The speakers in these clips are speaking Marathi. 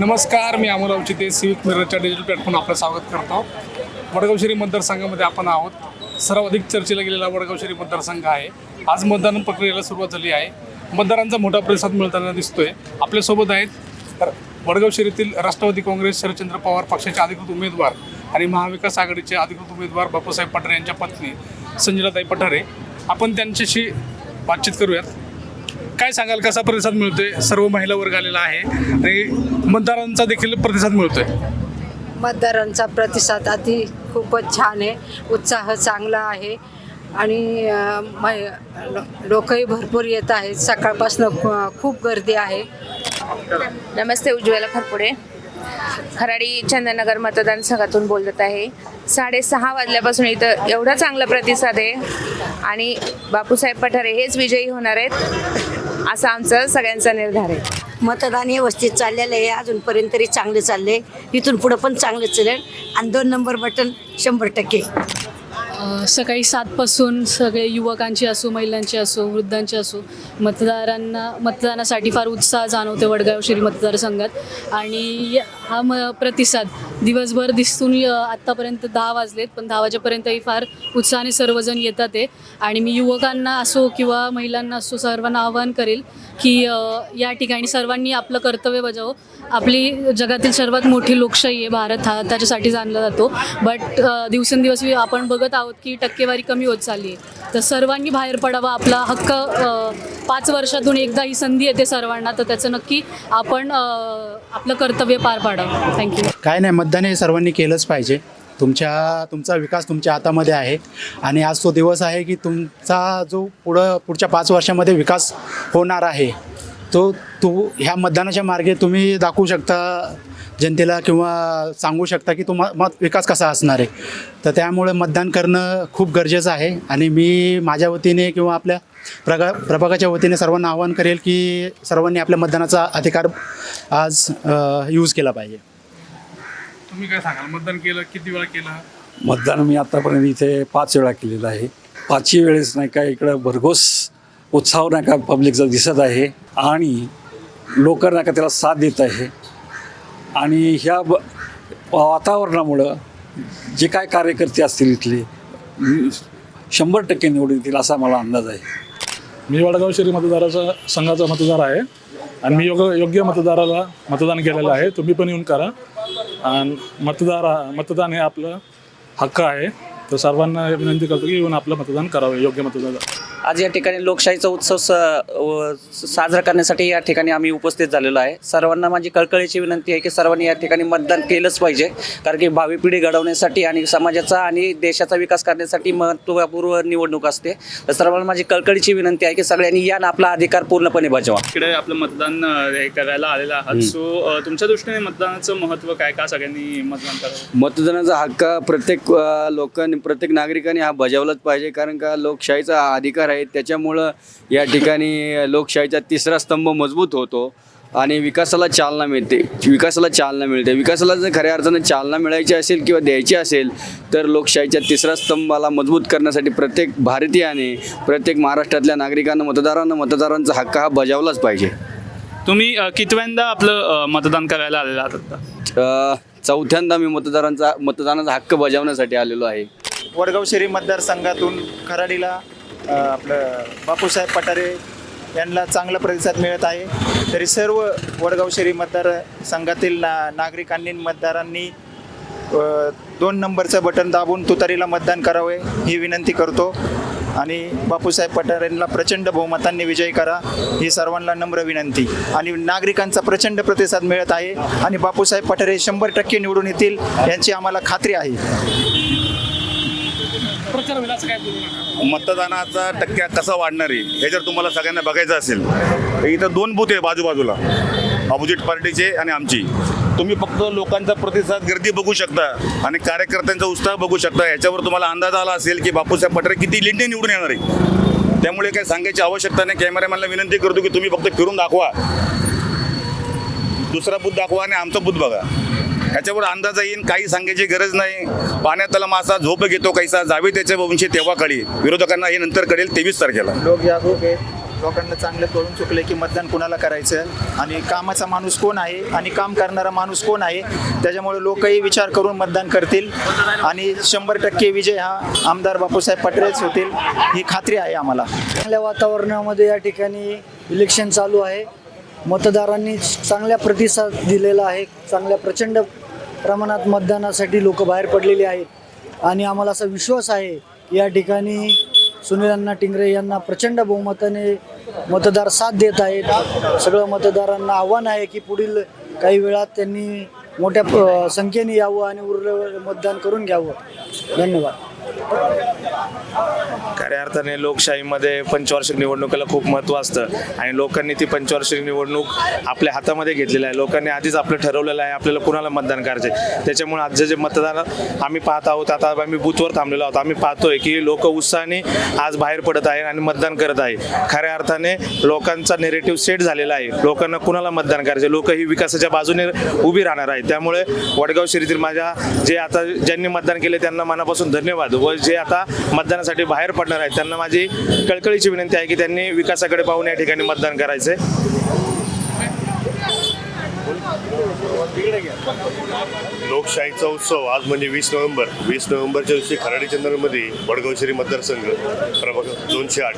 नमस्कार मी अमोल अवचिते सिविक मिररच्या डिजिटल प्लॅटफॉर्म आपलं स्वागत करतो. वडगाव शहरी मतदारसंघामध्ये आपण आहोत. सर्वाधिक चर्चेला गेलेला वडगाव शहरी मतदारसंघ आहे. आज मतदान प्रक्रियेला सुरुवात झाली आहे. मतदारांचा मोठा प्रतिसाद मिळताना दिसतोय. आपल्यासोबत आहेत वडगाव शहरीतील राष्ट्रवादी काँग्रेस शरदचंद्र पवार पक्षाचे अधिकृत उमेदवार आणि महाविकास आघाडीचे अधिकृत उमेदवार बापूसाहेब पठारे यांच्या पत्नी संजलाताई पठारे. आपण त्यांच्याशी बातचीत करूयात. काय सांगाल कसा प्रतिसाद मिळतोय? सर्व महिला वर्ग आलेला आहे आणि मतदारांचा देखील प्रतिसाद मिळतोय. मतदारांचा प्रतिसाद अति खूपच छान आहे. उत्साह चांगला आहे. आणि अ, मै- लो- लोकही भरपूर येत आहेत. सकाळपासून खूप गर्दी आहे. नमस्ते उज्ज्वला खरपुडे. खराडी चंदननगर मतदारसंघातून बोलत आहे. साडेसहा वाजल्यापासून इथं एवढा चांगला प्रतिसाद आहे. आणि बापूसाहेब पठारे हेच विजयी होणार आहेत. असा आमचा सगळ्यांचा निर्धार आहे. मतदान व्यवस्थित चाललेलं आहे. अजूनपर्यंत तरी चांगलं चाललंय. इथून पुढं पण चांगलं चालेल. आणि दोन नंबर बटन शंभर टक्के. सकाळी सातपासून सगळे युवकांची असो महिलांची असो वृद्धांची असो मतदारांना मतदानासाठी फार उत्साह जाणवते वडगाव शहरी मतदारसंघात. आणि या- हा म प्रतिसाद दिवसभर दिसून आत्तापर्यंत दहा वाजलेत पण दहा वाजेपर्यंतही फार उत्साहाने सर्वजण येतात आहे आणि मी युवकांना असो किंवा महिलांना असो सर्वांना आवाहन करेल की या ठिकाणी सर्वांनी आपलं कर्तव्य बजावं. आपली जगातील सर्वात मोठी लोकशाही आहे भारत हा त्याच्यासाठी जाणला जातो. बट दिवसेंदिवस आपण बघत आहोत की टक्केवारी कमी होत चालली आहे. तर सर्वांनी बाहेर पडावा आपला हक्क पाच वर्षातून एकदा ही संधी येते सर्वांना. तर त्याचं नक्की आपण आपलं कर्तव्य पार पाडावं. थँक्यू काय नाही मतदान हे सर्वांनी केलंच पाहिजे. तुमच्या तुमचा विकास तुमच्या हातामध्ये आहे. आणि आज तो दिवस आहे की तुमचा जो पुढं पुढच्या पाच वर्षामध्ये विकास होणार आहे तो तो ह्या मतदानाच्या मार्गे तुम्ही दाखवू शकता. जनतेला किंवा सांगू शकता की तुम मत विकास कसा असणार आहे? तर त्यामुळे मतदान करणं खूप गरजेचं आहे आणि मी माझ्या वतीने किंवा आपल्या प्रगा प्रभागाच्या वतीने सर्वांना आवाहन करेल की सर्वांनी आपल्या मतदानाचा अधिकार आज यूज केला पाहिजे. तुम्ही काय सांगाल? मतदान केलं किती वेळा केलं? मतदान मी आतापर्यंत इथे पाच वेळा केलेलं आहे. पाचही वेळेस नाही का इकडं भरघोस उत्साह नाही का पब्लिकचा दिसत आहे आणि लोक नाही का त्याला साथ देत आहे. आणि ह्या ब वातावरणामुळं जे काय कार्यकर्ते असतील इथले शंभर टक्के निवडून येतील असा मला अंदाज आहे. मी वडगाव शहरी मतदाराचा संघाचा मतदार आहे आणि मी योग योग्य मतदाराला मतदान केलेलं आहे. तुम्ही पण येऊन करा. आणि मतदार मतदान हे आपलं हक्क आहे. तर सर्वांना विनंती करतो की येऊन आपलं मतदान करावं योग्य मतदान आज या ठिकाणी लोकशाहीचा उत्सव स व- साजरा करण्यासाठी या ठिकाणी आम्ही उपस्थित झालेलो आहे. सर्वांना माझी कळकळीची विनंती आहे की सर्वांनी या ठिकाणी मतदान केलंच पाहिजे. कारण की भावी पिढी घडवण्यासाठी आणि समाजाचा आणि देशाचा विकास करण्यासाठी महत्त्वपूर्ण निवडणूक असते. तर सर्वांना माझी कळकळीची विनंती आहे की सगळ्यांनी या ना आपला अधिकार पूर्णपणे बजावा. इकडे आपलं मतदान हे करायला आलेलं आहात. सो तुमच्या दृष्टीने मतदानाचं महत्त्व काय? का सगळ्यांनी मतदान करावं? मतदानाचा हक्क प्रत्येक लोकांनी प्रत्येक नागरिकाने हा बजावलाच पाहिजे. कारण का लोकशाहीचा हा अधिकार आहे त्याच्यामुळं या ठिकाणी लोकशाहीचा तिसरा स्तंभ मजबूत होतो आणि विकासाला चालना मिळते. विकासाला चालना मिळते. विकासाला जर खऱ्या अर्थानं चालना मिळायची असेल किंवा द्यायची असेल तर लोकशाहीच्या तिसऱ्या स्तंभाला मजबूत करण्यासाठी प्रत्येक भारतीयाने प्रत्येक महाराष्ट्रातल्या नागरिकांना मतदारांना मतदारांचा हक्क हा बजावलाच पाहिजे. तुम्ही कितव्यांदा आपलं मतदान करायला आलेलं आहात चौथ्यांदा मी मतदारांचा मतदानाचा हक्क बजावण्यासाठी आलेलो आहे. वडगाव शहरी मतदारसंघातून खराडीला आपलं बापूसाहेब पठारे यांना चांगला प्रतिसाद मिळत आहे. तरी सर्व वडगाव शहरी मतदार संघातील ना नागरिकांनी मतदारांनी दोन नंबरचं बटन दाबून तुतारीला मतदान करावे ही विनंती करतो. आणि बापूसाहेब पठारेंना प्रचंड बहुमतांनी विजयी करा ही सर्वांना नम्र विनंती. आणि नागरिकांचा प्रचंड प्रतिसाद मिळत आहे आणि बापूसाहेब पठारे शंभर टक्के निवडून येतील यांची आम्हाला खात्री आहे. प्रचार होईल असं काय बोलू नका. मतदानाचा टक्क्या कसा वाढणार आहे हे जर तुम्हाला सगळ्यांना बघायचं असेल तर इथं दोन बूथ आहे बाजूबाजूला. ऑपोजिट पार्टीचे आणि आमची. तुम्ही फक्त लोकांचा प्रतिसाद गर्दी बघू शकता आणि कार्यकर्त्यांचा उत्साह बघू शकता. याच्यावर तुम्हाला अंदाज आला असेल की बापूसाहेब पठारे किती लिंडे निवडून येणार आहे. त्यामुळे काही सांगायची आवश्यकता नाही. कॅमेरामॅनला विनंती करतो की तुम्ही फक्त फिरून दाखवा. दुसरा बूथ दाखवा आणि आमचा बूथ बघा. ह्याच्यावर अंदाज येईन काही सांगायची गरज नाही. पाण्यातला मासा झोप घेतो कैसा जावे त्याच्या वंशी तेव्हा कळी विरोधकांना हे नंतर कळेल तेवीस तारखेला. लोक जागरूक आहेत. लोकांना चांगलं कळून चुकलं की मतदान कुणाला करायचं? आणि कामाचा माणूस कोण आहे? आणि काम करणारा माणूस कोण आहे? त्याच्यामुळे लोकही विचार करून मतदान करतील. आणि शंभर टक्के विजय हा आमदार बापूसाहेब पटरेच होतील. ही खात्री आहे आम्हाला. चांगल्या वातावरणामध्ये या ठिकाणी इलेक्शन चालू आहे. मतदारांनी चांगल्या प्रतिसाद दिलेला आहे. चांगल्या प्रचंड प्रमाणात मतदानासाठी लोक बाहेर पडलेली आहेत. आणि आम्हाला असा विश्वास आहे की या ठिकाणी सुनील अण्णा टिंगरे यांना प्रचंड बहुमताने मतदार साथ देत आहेत. सगळं मतदारांना आव्हान आहे की पुढील काही वेळात त्यांनी मोठ्या प- संख्येने यावं आणि उरलं मतदान करून घ्यावं. धन्यवाद. खऱ्या अर्थाने लोकशाहीमध्ये पंचवार्षिक निवडणुकीला खूप महत्त्व असतं. आणि लोकांनी ती पंचवार्षिक निवडणूक आपल्या हातामध्ये घेतलेली आहे. लोकांनी आधीच आपलं ठरवलेलं आहे आपल्याला कुणाला मतदान करायचे त्याच्यामुळे आज जे मतदान आम्ही पाहत आहोत आता आम्ही बूथवर थांबलेलो आहोत. आम्ही पाहतोय की लोक उत्साहाने आज बाहेर पडत आहे आणि मतदान करत आहे खऱ्या अर्थाने लोकांचा नेरेटिव्ह सेट झालेला आहे. लोकांना कुणाला मतदान करायचे लोक ही विकासाच्या बाजूने उभी राहणार आहे त्यामुळे वडगाव शहरीतील माझ्या जे आता ज्यांनी मतदान केले त्यांना मनापासून धन्यवाद. व जे आता मतदानासाठी बाहेर पडणार आहेत त्यांना माझी कळकळीची विनंती आहे की त्यांनी विकासाकडे पाहून या ठिकाणी मतदान करायचे. लोकशाहीचा उत्सव आज म्हणजे वीस नोव्हेंबर. वीस नोव्हेंबरच्या दिवशी खराडी चंद्रमध्ये वडगाव शहरी मतदारसंघ प्रभाग दोनशे आठ.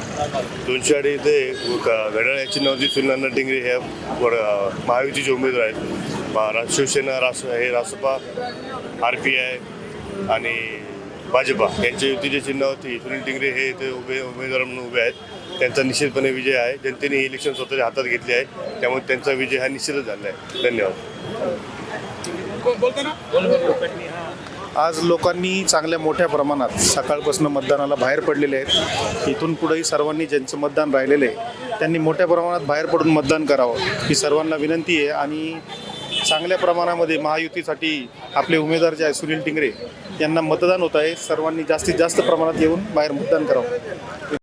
दोनशे आठ इथे क- घड्याळ या चिन्हावरती सुनील टिंगरे हे वड महायुतीचे उमेदवार आहेत. शिवसेना रास हे रासपा आर पी आय आणि भाजपा. यांच्या युतीच्या चिन्हावरती सुनील टिंगरे हे इथे उभे उमेदवार म्हणून उभे आहेत. त्यांचा निश्चितपणे विजय आहे. जनतेने हे इलेक्शन स्वतःच्या हातात घेतले आहे. त्यामुळे त्यांचा विजय हा निश्चितच झाला आहे. धन्यवाद. आज लोकांनी चांगल्या मोठ्या प्रमाणात सकाळपासून मतदानाला बाहेर पडलेले आहेत. इथून पुढेही सर्वांनी ज्यांचं मतदान राहिलेलं आहे त्यांनी मोठ्या प्रमाणात बाहेर पडून मतदान करावं ही सर्वांना विनंती आहे. आणि चांगल्या प्रमाणामध्ये महायुतीसाठी आपले उमेदवार जे आहे सुनील टिंगरे यांना मतदान होत आहे. सर्वांनी जास्तीत जास्त प्रमाणात येऊन बाहेर मतदान करावं.